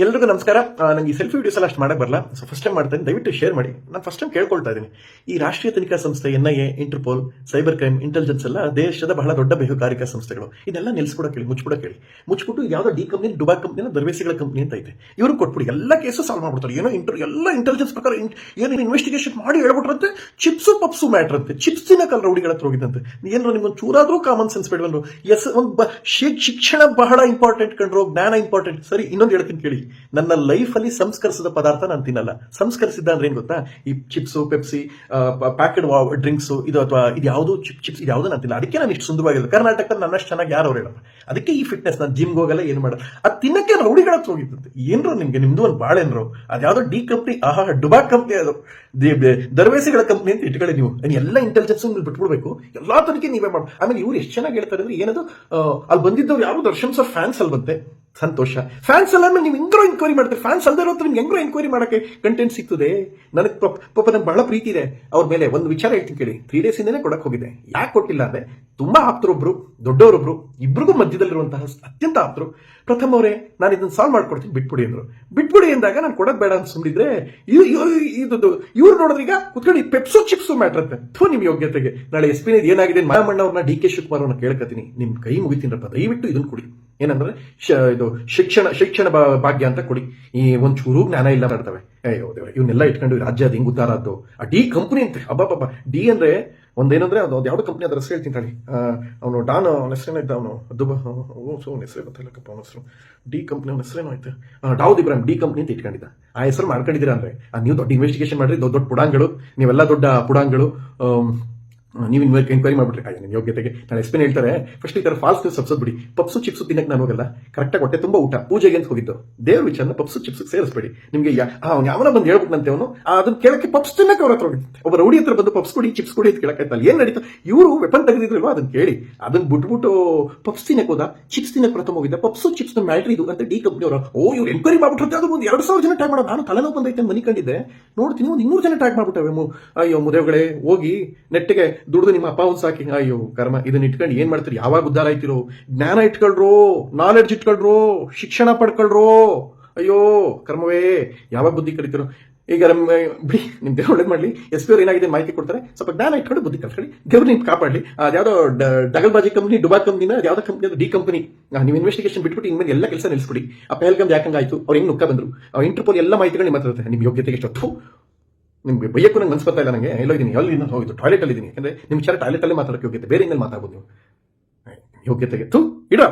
ಎಲ್ರಿಗೂ ನಮಸ್ಕಾರ. ನನಗೆ ನಂಗೆ ಈ ಸೆಲ್ಫಿ ವಿಡಿಯೋಸ್ ಎಲ್ಲ ಅಷ್ಟು ಮಾಡಕ್ ಬರಲ್ಲ. ಸೊ ಫಸ್ಟ್ ಟೈಮ್ ಮಾಡ್ತೇನೆ. ದಯವಿಟ್ಟು ಶೇರ್ ಮಾಡಿ. ನಾನು ಫಸ್ಟ್ ಟೈಮ್ ಕೇಳ್ಕೊಳ್ತಾ ಇದ್ದೀನಿ. ಈ ರಾಷ್ಟ್ರೀಯ ತನಿಖಾ ಸಂಸ್ಥೆ N I A Interpol cyber crime intelligence ಎಲ್ಲ ದೇಶದ ಬಹಳ ದೊಡ್ಡ ಬೇಹುಗಾರಿಕಾ ಸಂಸ್ಥೆಗಳು. ಇದೆಲ್ಲ ನಿಲ್ಸ್ಬಿಡೋ ಕೇಳಿ, ಮುಚ್ಚಿಬಿಡ ಕೇಳಿ. ಮುಚ್ಚಿಬಿಟ್ಟು ಯಾವುದೋ ಡಿ ಕಂಪ್ನಿ ಡುಬಾ ಕಂಪ್ನಿನ ದರ್ವೇಸಿಗಳ ಕಂಪ್ನಿ ಅಂತ ಐತೆ. ಇವರು ಕೊಟ್ಬಿಡಿ. ಎಲ್ಲ ಕೇಸು ಸಾಲ್ವ್ ಮಾಡ್ಬಿಡ್ತಾರೆ. ಏನೋ ಇಂಟರ್ ಎಲ್ಲ ಇಂಟೆಲಿಜೆನ್ಸ್ ಪ್ರಕಾರ ಏನೋ ಇನ್ವೆಸ್ಟಿಗೇಷನ್ ಮಾಡಿ ಹೇಳ್ಬಿಟ್ರಂತೆ. ಚಿಪ್ಸು, ಪಪ್ಸು ಮ್ಯಾಟ್ರ್ ಅಂತೆ. ಚಿಪ್ಸಿನ ಕಲ್ ರೌಡಿಗಳ ಹತ್ರ ಹೋಗಿದ್ದಂತೆ. ಏನೋ ನಿಮ್ಗೆ ಚೂರಾದ್ರೂ ಕಾಮನ್ ಸೆನ್ಸ್ ಬೇಡವನು ಎಸ್, ಒಂದು ಶಿಕ್ಷಣ ಬಹಳ ಇಂಪಾರ್ಟೆಂಟ್ ಕಂಡ್ರು ಜ್ಞಾನ ಇಂಪಾರ್ಟೆಂಟ್ ಸರಿ, ಇನ್ನೊಂದು ಹೇಳ್ತೀನಿ ಕೇಳಿ. ನನ್ನ ಲೈಫಲ್ಲಿ ಸಂಸ್ಕರಿಸಿದ ಪದಾರ್ಥ ನಾನು ತಿನ್ನಲ್ಲ. ಸಂಸ್ಕರಿಸಿದ್ದ ಅಂದ್ರೆ ಏನ್ ಗೊತ್ತಾ? ಈ ಚಿಪ್ಸು, ಪೆಪ್ಸಿ ಪ್ಯಾಕೆಡ್ ಡ್ರಿಂಕ್ಸು ಇದು ಅಥವಾ ಇದು ಯಾವುದು ಚಿಪ್, ಚಿಪ್ಸ್ ಇದು ಯಾವುದು ನಾನು ತಿನ್ನಲ್ಲ. ಅದಕ್ಕೆ ನಾನು ಇಷ್ಟು ಸುಂದರವಾಗಿಲ್ಲ ಕರ್ನಾಟಕದಲ್ಲಿ ನನ್ನಷ್ಟು ಚೆನ್ನಾಗಿ ಯಾರು ಅವ್ರು ಹೇಳಲ್ಲ. ಅದಕ್ಕೆ ಈ ಫಿಟ್ನೆಸ್ ನಾನು ಜಿಮ್ಗೆ ಹೋಗಲ್ಲ, ಏನು ಮಾಡಲ್ಲ. ಅದು ತಿನ್ನಕ್ಕೆ ನಾನು ಹತ್ರ ಹೋಗಿದ್ದಂತೆ. ಏನ್ರು ನಿಮ್ಗೆ, ನಿಮ್ದು ಒಂದು ಬಾಳೆನ್ರು ಅದ್ಯಾವುದೋ ಡಿ ಕಂಪ್ನಿ ಆಹಾ, ಡುಬಾ ಕಂಪ್ನಿ ಅದು. ದರ್ವೇಸಿಗಳ ಕಂಪ್ನಿ ಅಂತ ಇಟ್ಕೊಳ್ಳಿ ನೀವು. ಎಲ್ಲ ಇಂಟೆಲಿಜೆನ್ಸ್ ಬಿಟ್ಬಿಡ್ಬೇಕು. ಎಲ್ಲಾ ತನಕ ನೀವೇ ಮಾಡಿ ಆಮೇಲೆ ಇವ್ರು ಎಷ್ಟು ಚೆನ್ನಾಗಿ ಹೇಳ್ತಾರೆ ಅಂದ್ರೆ ಏನದು? ಅಲ್ಲಿ ಬಂದಿದ್ದವ್ರು ಯಾರು? ದರ್ಶನ್ ಸರ್ ಫ್ಯಾನ್ಸ್ ಅಲ್ಲಿ ಬಂತೆ ಸಂತೋಷ ಫ್ಯಾನ್ಸ್ ಅಲ್ಲ ನೀವು ಹೆಂಗ್ರೋ ಎನ್ಕ್ವೈರಿ ಮಾಡ್ತಾರೆ ಫ್ಯಾನ್ಸ್ ಅಲ್ಲದೆ ಇರೋದ್ರೆ ನಿಮ್ಗೆ ಹೆಂಗ್ರೋ ಎನ್ಕ್ವೈರಿ ಮಾಡೋಕ್ಕೆ ಕಂಟೆಂಟ್ ಸಿಗ್ತದೆ ನನಗೆ ಪಾಪ ನಂಗೆ ಬಹಳ ಪ್ರೀತಿ ಇದೆ ಅವ್ರ ಮೇಲೆ ಒಂದು ವಿಚಾರ ಹೇಳ್ತೀನಿ ಕೇಳಿ ತ್ರೀ ಡೇಸ್ ಇಂದನೇ ಕೊಡಕ್ಕೆ ಹೋಗಿದೆ ಯಾಕೆ ಕೊಟ್ಟಿಲ್ಲ ಅಂದ್ರೆ ತುಂಬಾ ಆಪ್ತರೊಬ್ರು ದೊಡ್ಡವರೊಬ್ರು ಇಬ್ರಿಗೂ ಮಧ್ಯದಲ್ಲಿರುವಂತಹ ಅತ್ಯಂತ ಆಪ್ತರು ಪ್ರಥಮ ಅವರೇ ನಾನು ಇದನ್ನು ಸಾಲ್ವ್ ಮಾಡ್ಕೊಡ್ತೀನಿ ಬಿಟ್ಬಿಡಿ ಅಂದ್ರು ಬಿಟ್ಬಿಡಿ ಅಂದಾಗ ನಾನು ಕೊಡೋದು ಬೇಡ ಅಂತ ಸುಮ್ಮನಿದ್ರೆ ಇದು ಇವ್ರು ನೋಡಿದ್ರೆ ಈಗ ಕುತ್ಕೊಂಡು ಪೆಪ್ಸೋ ಚಿಪ್ಸು ಮ್ಯಾಟ್ರ್ ಅಂತ ಥೂ ನಿಮ್ಮ ಯೋಗ್ಯತೆಗೆ ನಾಳೆ ಎಸ್ ಪಿನ ಏನಾಗಿದೆ ಮಾಮಣ್ಣ ಅವ್ರನ್ನ ಡಿ ಕೆ ಶಿವಕುಮಾರ್ ಅವ್ರನ್ನ ಕೇಳ್ಕತೀನಿ ನಿಮ್ಮ ಕೈ ಮುಗಿತೀನಪ್ಪ ದಯವಿಟ್ಟು ಇದನ್ನು ಕೊಡಿ ಏನಂದ್ರೆ ಇದು ಶಿಕ್ಷಣ ಶಿಕ್ಷಣ ಭಾಗ್ಯ ಅಂತ ಕೊಡಿ. ಈ ಒಂಚೂರು ಜ್ಞಾನ ಇಲ್ಲ ಮಾಡ್ತವೆ. ಅಯ್ಯೋ ಇವನ್ನೆಲ್ಲ ಇಟ್ಕೊಂಡು ರಾಜ್ಯ ಅದು ಹಿಂಗೆ ಉದ್ದಾರ ಆದ್ದು ಆ ಡಿ ಕಂಪನಿ ಅಂತ ಅಬ್ಬಬ್ಬ ಡಿ ಅಂದ್ರೆ ಒಂದೇನಂದ್ರೆ ಅದು ಅದು ಯಾವ್ದು ಕಂಪ್ನಿ ಅದ್ರ ಹೆಸರು ಹೇಳ್ತೀನಿ ತಾಳಿ. ಅವನು ಡಾನ್, ಅವನ ಹೆಸರೇನೋ ಇದ್ದ ಅವನು ಅದು ಓ, ಸೊ ಅವನ ಹೆಸರೇ ಅವನ ಹೆಸರು. ಡಿ ಕಂಪ್ನಿ ಅವನ ಹೆಸರೇನೋ ಆಯ್ತು ಡಾವ್ ಇಬ್ರಾಹಿಂ ಡಿ ಕಂಪ್ನಿ ಅಂತ ಇಟ್ಕೊಂಡಿದ್ದ. ಆ ಹೆಸರು ಮಾಡ್ಕೊಂಡಿದ್ದೀರಾ ಅಂದ್ರೆ ನೀವು ದೊಡ್ಡ ಇನ್ವೆಸ್ಟಿಗೇಷನ್ ಮಾಡ್ರಿ, ದೊಡ್ಡ ದೊಡ್ಡ ಪುಡಾಂಗಳು ನೀವೆಲ್ಲ ದೊಡ್ಡ ಪುಡಾಂಗಳು ನೀವು ಎನ್ಕ್ವೈರಿ ಮಾಡಿಬಿಟ್ರೆ ಕಾಯಿ ನಿಮ್ಮ ಯೋಗ್ಯತೆಗೆ. ನಾನು ಎಸ್ಪೆನ್ ಹೇಳ್ತಾರೆ ಫಸ್ಟ್ ಈ ತರ ಫಾಲ್ಸ್ ಸಬ್ಸದ್ ಬಿಡಿ. ಪಪ್ಸು ಚಿಪ್ಸು ತಿನ್ನಕ್ಕೆ ನಾನು ಹೋಗಲ್ಲ. ಕರೆಕ್ಟಾಗಿ ಹೊಟ್ಟೆ ತುಂಬ ಊಟ. ಪೂಜೆಗೆ ಅಂತ ಹೋಗಿದ್ದು. ದೇವ್ರ ವಿಚಾರನ ಪಪ್ಸು ಚಿಪ್ಸ್ ಸೇರಿಸ್ಬೇಡಿ. ನಿಮಗೆ ಅವ್ನು ಯಾವನ ಬಂದು ಹೇಳ್ಬಿಟ್ನಂತೆ ಅವನು. ಅದನ್ನ ಕೇಳಕ್ಕೆ ಪಪ್ಸ್ ತಿನ್ನಕ್ಕೆ ಅವ್ರ ಹತ್ರ ಹೋಗಿದ್ದೆ ಒಬ್ಬ ರೌಡಿ ಹತ್ರ ಬಂದು ಪಪ್ಸ್ ಕೊಡಿ, ಚಿಪ್ಸ್ ಕೊಡಿ ಅಂತ ಕೇಳಕ್ಕಾಯ್ತಲ್ಲ. ಏನ್ ನಡೀತು? ಇವರು ವೆಪನ್ ತೆಗೆದಿದ್ರಲ್ವಾ? ಅದನ್ನ ಕೇಳಿ. ಅದನ್ನ ಬಿಟ್ಬಿಟ್ಟು ಪಪ್ಸ್ ತಿನ್ನಕ್ಕೆ ಹೋದ. ಚಿಪ್ಸ್ ತಿನ್ನಕ್ಕೆ ಪ್ರಥಮ ಹೋಗಿದ್ದ. ಪಪ್ಸು ಚಿಪ್ಸ್ ಮ್ಯಾಟ್ರಿ ಇದು ಅಂತ ಡಿ ಕಂಪ್ನಿ ಅವರು. ಓ, ಇವ್ರು ಎನ್ಕ್ವೈರಿ ಮಾಡ್ಬಿಟ್ರೆ ಅದು ಒಂದು ಎರಡು ಸಾವಿರ ಜನ ಟ್ಯಾಗ್ ಮಾಡೋದು. ನಾನು ತಲೆನೋವು ಬಂದೈತೆ ಮನಿ ಕಂಡಿದ್ದೆ ನೋಡ್ತೀನಿ, ಒಂದು ಇನ್ನೂರು ಜನ ಟ್ಯಾಗ್ ಮಾಡ್ಬಿಟ್ಟವೆ ಅಯ್ಯೋ ಮುದೇವ್ಗಳೇ, ಹೋಗಿ ನೆಟ್ಟಿಗೆ ದುಡ್ದು ನಿಮ್ಮ ಅಪ್ಪ ಒಂದು ಸಾಕಿ ಅಯ್ಯೋ, ಕರ್ಮ, ಇದನ್ನ ಇಟ್ಕೊಂಡು ಏನ್ ಮಾಡ್ತೀರಿ? ಯಾವಾಗ ಉದ್ದಾರ ಆಯ್ತಿರೋ? ಜ್ಞಾನ ಇಟ್ಕೊಳ್ರೋ ನಾಲೆಡ್ಜ್ ಇಟ್ಕೊಳ್ರೋ, ಶಿಕ್ಷಣ ಪಡ್ಕೊಳ್ರೋ. ಅಯ್ಯೋ, ಕರ್ಮವೇ, ಯಾವಾಗ ಬುದ್ಧಿ ಕಲಿತಿರೋ? ಈಗ ನಮ್ಮ, ಬಿಡಿ, ನಿಮ್ ದೇವ್ರು ಎಸ್ ಪಿ ಅವ್ರು ಏನಾಗಿದೆ ಮಾಹಿತಿ ಕೊಡ್ತಾರೆ? ಸ್ವಲ್ಪ ಜ್ಞಾನ ಇಟ್ಕೊಂಡು ಬುದ್ಧಿ ಕಲ್ತ್ಕೊಳ್ಳಿ ದೇವ್ರು ನಿಮ್ಗೆ ಕಾಪಾಡಲಿ. ಅದ್ಯಾವುದೋ ಡಗಲ್ಬಾಜಿ ಕಂಪನಿ ಡುಬಾ ಕಂಪ್ನಿನ ಯಾವ್ದೋ ಕಂಪನಿ ಅದು ಡಿ ಕಂಪನಿ ನೀವು ಇನ್ವೆಸ್ಟಿಗೇಷನ್ ಬಿಟ್ಬಿಟ್ಟು ಇನ್ಮೇಲೆ ಎಲ್ಲ ಕೆಲಸ ನಿಲ್ಲಿಸ್ಬಿಡಿ ಆ ಪೆಹಲ್ಗಮ್ ಯಾಕಂಗಾಯ್ತು? ಅವ್ರು ಹೆಂಗ್ ನುಕ್ಕ ಬಂದ್ರು? ಇಂಟರ್ಪೋಲ್ ಎಲ್ಲ ಮಾಹಿತಿಗಳು ನಿಮ್ಮ ಹತ್ರ ನಿಮ್ ನಿಮ್ಮ ಯೋಗ್ಯತೆಗೆ ಎಷ್ಟು ನಿಮ್ಗೆ ಬೈಯಕ್ಕೂ ನಂಗೆ ಅನ್ಸ್ಪತ್ತಾ ಇಲ್ಲ ನನಗೆ ಎಲ್ಲೋ ಇದ್ದೀನಿ ಎಲ್ಲಿ ಇನ್ನೊಂದು ಹೋಗಿದ್ದು. ಟಾಯ್ಲೆಟ್ ಅಲ್ಲಿ ಇದ್ದೀನಿ ವಿಚಾರ ಟಾಯ್ಲೆಟ್ ಅಲ್ಲೇ ಮಾತಾಡೋಕೆ ಯೋಗ್ಯತೆ, ಬೇರೆ ಇನ್ನೆಲ್ಲಿ ಮಾತಾಡ್ಬೋದು ನೀವು. ಯೋಗ್ಯತೆಗೆ ತು ಇಡ!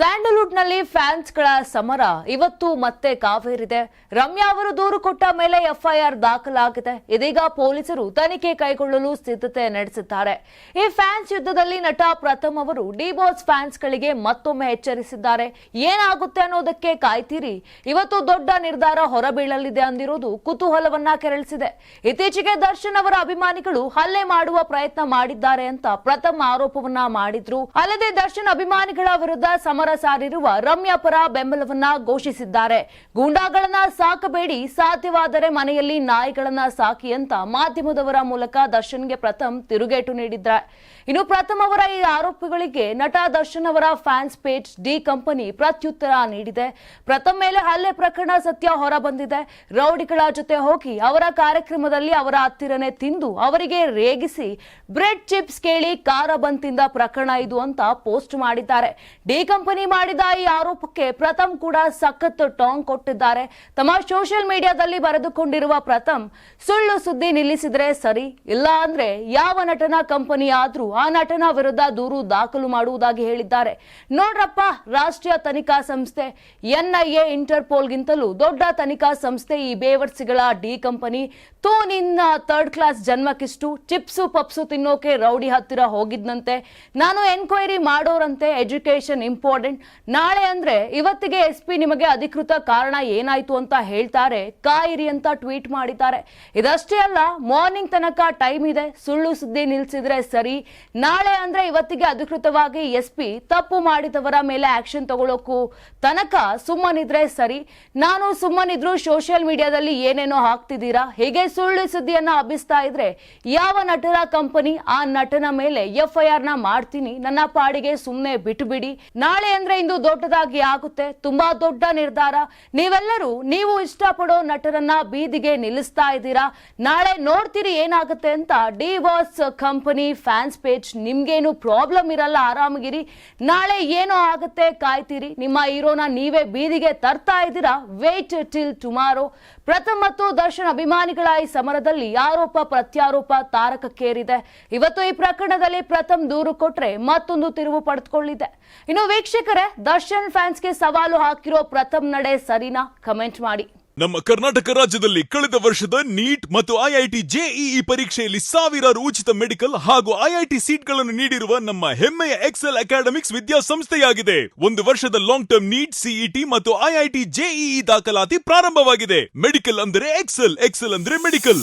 ಸ್ಯಾಂಡಲ್ವುಡ್ನಲ್ಲಿ ಫ್ಯಾನ್ಸ್ಗಳ ಸಮರ. ಇವತ್ತು ಮತ್ತೆ ಕಾವೇರಿದೆ. ರಮ್ಯಾ ಅವರು ದೂರು ಕೊಟ್ಟ ಮೇಲೆ ಎಫ್ಐಆರ್ ದಾಖಲಾಗಿದೆ. ಇದೀಗ ಪೊಲೀಸರು ತನಿಖೆ ಕೈಗೊಳ್ಳಲು ಸಿದ್ಧತೆ ನಡೆಸಿದ್ದಾರೆ. ಈ ಫ್ಯಾನ್ಸ್ ಯುದ್ಧದಲ್ಲಿ ನಟ ಪ್ರಥಮ್ ಅವರು ಡಿಬಾಸ್ ಫ್ಯಾನ್ಸ್ ಗಳಿಗೆ ಮತ್ತೊಮ್ಮೆ ಎಚ್ಚರಿಸಿದ್ದಾರೆ. ಏನಾಗುತ್ತೆ ಅನ್ನೋದಕ್ಕೆ ಕಾಯ್ತೀರಿ. ಇವತ್ತು ದೊಡ್ಡ ನಿರ್ಧಾರ ಹೊರಬೀಳಲಿದೆ ಅಂದಿರೋದು ಕುತೂಹಲವನ್ನ ಕೆರಳಿಸಿದೆ. ಇತ್ತೀಚೆಗೆ ದರ್ಶನ್ ಅವರ ಅಭಿಮಾನಿಗಳು ಹಲ್ಲೆ ಮಾಡುವ ಪ್ರಯತ್ನ ಮಾಡಿದ್ದಾರೆ ಅಂತ ಪ್ರಥಮ್ ಆರೋಪವನ್ನ ಮಾಡಿದ್ರು. ಅಲ್ಲದೆ ದರ್ಶನ್ ಅಭಿಮಾನಿಗಳ ವಿರುದ್ಧ ಸಮರ ಸಾರಿರುವ ರಮ್ಯಾ ಪರ ಬೆಂಬಲವನ್ನ ಘೋಷಿಸಿದ್ದಾರೆ. ಗೂಂಡಾಗಳನ್ನ ಸಾಕಬೇಡಿ, ಸಾಧ್ಯವಾದರೆ ಮನೆಯಲ್ಲಿ ನಾಯಿಗಳನ್ನ ಸಾಕಿ ಅಂತ ಮಾಧ್ಯಮದವರ ಮೂಲಕ ದರ್ಶನ್ಗೆ ಪ್ರಥಮ್ ತಿರುಗೇಟು ನೀಡಿದ್ದಾರೆ ಇನ್ನು ಪ್ರಥಮ್ ಅವರ ಈ ಆರೋಪಗಳಿಗೆ ನಟ ದರ್ಶನ್ ಅವರ ಫ್ಯಾನ್ಸ್ ಪೇಜ್ ಡಿ ಕಂಪನಿ ಪ್ರತ್ಯುತ್ತರ ನೀಡಿದೆ. ಪ್ರಥಮ್ ಮೇಲೆ ಹಲ್ಲೆ ಪ್ರಕರಣ ಸತ್ಯ ಹೊರ ಬಂದಿದೆ ರೌಡಿಗಳ ಜೊತೆ ಹೋಗಿ ಅವರ ಕಾರ್ಯಕ್ರಮದಲ್ಲಿ ಅವರ ಹತ್ತಿರನೆ ತಿಂದು ಅವರಿಗೆ ರೇಗಿಸಿ ಬ್ರೆಡ್ ಚಿಪ್ಸ್ ಕೇಳಿ ಕಾರ ಬಂತಿಂದ ಪ್ರಕರಣ ಇದು ಅಂತ ಪೋಸ್ಟ್ ಮಾಡಿದ್ದಾರೆ. ಡಿ ಕಂಪನಿ ಮಾಡಿದ ಈ ಆರೋಪಕ್ಕೆ ಪ್ರಥಮ್ ಕೂಡ ಸಖತ್ ಟಾಂಗ್ ಕೊಟ್ಟಿದ್ದಾರೆ. ತಮ್ಮ ಸೋಷಿಯಲ್ ಮೀಡಿಯಾದಲ್ಲಿ ಬರೆದುಕೊಂಡಿರುವ ಪ್ರಥಮ್, ಸುಳ್ಳು ಸುದ್ದಿ ನಿಲ್ಲಿಸಿದ್ರೆ ಸರಿ, ಇಲ್ಲ ಅಂದ್ರೆ ಯಾವ ನಟನಾ ಕಂಪನಿ ಆದ್ರೂ ಆ ನಟನ ವಿರುದ್ಧ ದೂರು ದಾಖಲು ಮಾಡುವುದಾಗಿ ಹೇಳಿದ್ದಾರೆ. ನೋಡ್ರಪ್ಪ, ರಾಷ್ಟ್ರೀಯ ತನಿಖಾ ಸಂಸ್ಥೆ, ಎನ್ಐಎ, ಇಂಟರ್ಪೋಲ್ಗಿಂತಲೂ ದೊಡ್ಡ ತನಿಖಾ ಸಂಸ್ಥೆ ಈ ಬೇವರ್ಸಿಗಳ ಡಿ ಕಂಪನಿ. ತೂ ನಿನ್ನ ಥರ್ಡ್ ಕ್ಲಾಸ್ ಜನ್ಮಕ್ಕಿಷ್ಟು ಚಿಪ್ಸು ಪಪ್ಸು ತಿನ್ನೋಕೆ ರೌಡಿ ಹತ್ತಿರ ಹೋಗಿದ್ನಂತೆ. ನಾನು ಎನ್ಕ್ವೈರಿ ಮಾಡೋರಂತೆ ಎಜುಕೇಶನ್ ಇಂಪಾರ್ಟೆಂಟ್ ನಾಳೆ ಅಂದ್ರೆ ಇವತ್ತಿಗೆ ಎಸ್ ಪಿ ನಿಮಗೆ ಅಧಿಕೃತ ಕಾರಣ ಏನಾಯ್ತು ಅಂತ ಹೇಳ್ತಾರೆ. ಕಾಯಿರಿ ಅಂತ ಟ್ವೀಟ್ ಮಾಡಿದ್ದಾರೆ. ಇದಷ್ಟೇ ಅಲ್ಲ, ಮಾರ್ನಿಂಗ್ ತನಕ ಟೈಮ್ ಇದೆ. ಸುಳ್ಳು ಸುದ್ದಿ ನಿಲ್ಸಿದ್ರೆ ಸರಿ. ನಾಳೆ ಅಂದ್ರೆ ಇವತ್ತಿಗೆ ಅಧಿಕೃತವಾಗಿ ಎಸ್ ಪಿ ತಪ್ಪು ಮಾಡಿದವರ ಮೇಲೆ ಆಕ್ಷನ್ ತಗೊಳ್ಳೋಕು ತನಕ ಸುಮ್ಮನಿದ್ರೆ ಸರಿ. ನಾನು ಸುಮ್ಮನಿದ್ರು ಸೋಷಿಯಲ್ ಮೀಡಿಯಾದಲ್ಲಿ ಏನೇನೋ ಹಾಕ್ತಿದ್ದೀರಾ? ಹೀಗೆ ಸುಳ್ಳು ಸುದ್ದಿಯನ್ನ ಹಬ್ಬಿಸ್ತಾ ಇದ್ರೆ ಯಾವ ನಟರ ಕಂಪನಿ ಆ ನಟನ ಮೇಲೆ ಎಫ್ಐಆರ್ನ ಮಾಡ್ತೀನಿ. ನನ್ನ ಪಾಡಿಗೆ ಸುಮ್ಮನೆ ಬಿಟ್ಟು ಬಿಡಿ ನಾಳೆ ಅಂದ್ರೆ ಇಂದು ದೊಡ್ಡದಾಗಿ ಆಗುತ್ತೆ. ತುಂಬಾ ದೊಡ್ಡ ನಿರ್ಧಾರ. ನೀವೆಲ್ಲರೂ ನೀವು ಇಷ್ಟಪಡೋ ನಟರನ್ನ ಬೀದಿಗೆ ನಿಲ್ಲಿಸ್ತಾ ಇದ್ದೀರಾ? ನಾಳೆ ನೋಡ್ತೀರಿ ಏನಾಗುತ್ತೆ ಅಂತ ಡಿವರ್ಸ್ ಕಂಪನಿ ಫ್ಯಾನ್ಸ್ ಪೇಜ್ ನಿಮ್ಗೇನು ಪ್ರಾಬ್ಲಮ್ ಇರಲ್ಲ, ಆರಾಮಗಿರಿ. ನಾಳೆ ಏನೋ ಆಗುತ್ತೆ ಕಾಯ್ತೀರಿ. ನಿಮ್ಮ ಹೀರೋನ ನೀವೇ ಬೀದಿಗೆ ತರ್ತಾ ಇದ್ದೀರಾ? ವೇಟ್ ಟಿಲ್ ಟುಮಾರೋ ಪ್ರಥಮ ಮತ್ತು ದರ್ಶನ್ ಅಭಿಮಾನಿಗಳ ಈ ಸಮರದಲ್ಲಿ ಆರೋಪ ಪ್ರತ್ಯಾರೋಪ ತಾರಕಕ್ಕೇರಿದೆ. ಇವತ್ತು ಈ ಪ್ರಕರಣದಲ್ಲಿ ಪ್ರಥಮ್ ದೂರು ಕೊಟ್ರೆ ಮತ್ತೊಂದು ತಿರುವು ಪಡೆದುಕೊಳ್ಳಿದೆ. ಇನ್ನು ವೀಕ್ಷಕರೇ, ದರ್ಶನ್ ಫ್ಯಾನ್ಸ್ಗೆ ಸವಾಲು ಹಾಕಿರೋ ಪ್ರಥಮ್ ನಡೆ ಸರಿನಾ? ಕಮೆಂಟ್ ಮಾಡಿ. ನಮ್ಮ ಕರ್ನಾಟಕ ರಾಜ್ಯದಲ್ಲಿ ಕಳೆದ ವರ್ಷದ ನೀಟ್ ಮತ್ತು ಐಐಟಿ ಜೆಇಇ ಪರೀಕ್ಷೆಯಲ್ಲಿ ಸಾವಿರಾರು ಉಚಿತ ಮೆಡಿಕಲ್ ಹಾಗೂ ಐಐಟಿ ಸೀಟ್ಗಳನ್ನು ನೀಡಿರುವ ನಮ್ಮ ಹೆಮ್ಮೆಯ ಎಕ್ಸೆಲ್ ಅಕಾಡೆಮಿಕ್ಸ್ ವಿದ್ಯಾಸಂಸ್ಥೆಯಾಗಿದೆ. ಒಂದು ವರ್ಷದ ಲಾಂಗ್ ಟರ್ಮ್ ನೀಟ್, ಸಿಇಟಿ ಮತ್ತು ಐಐಟಿ ಜೆಇಇ ದಾಖಲಾತಿ ಪ್ರಾರಂಭವಾಗಿದೆ. ಮೆಡಿಕಲ್ ಅಂದರೆ ಎಕ್ಸೆಲ್ ಎಕ್ಸೆಲ್ ಅಂದ್ರೆ ಮೆಡಿಕಲ್.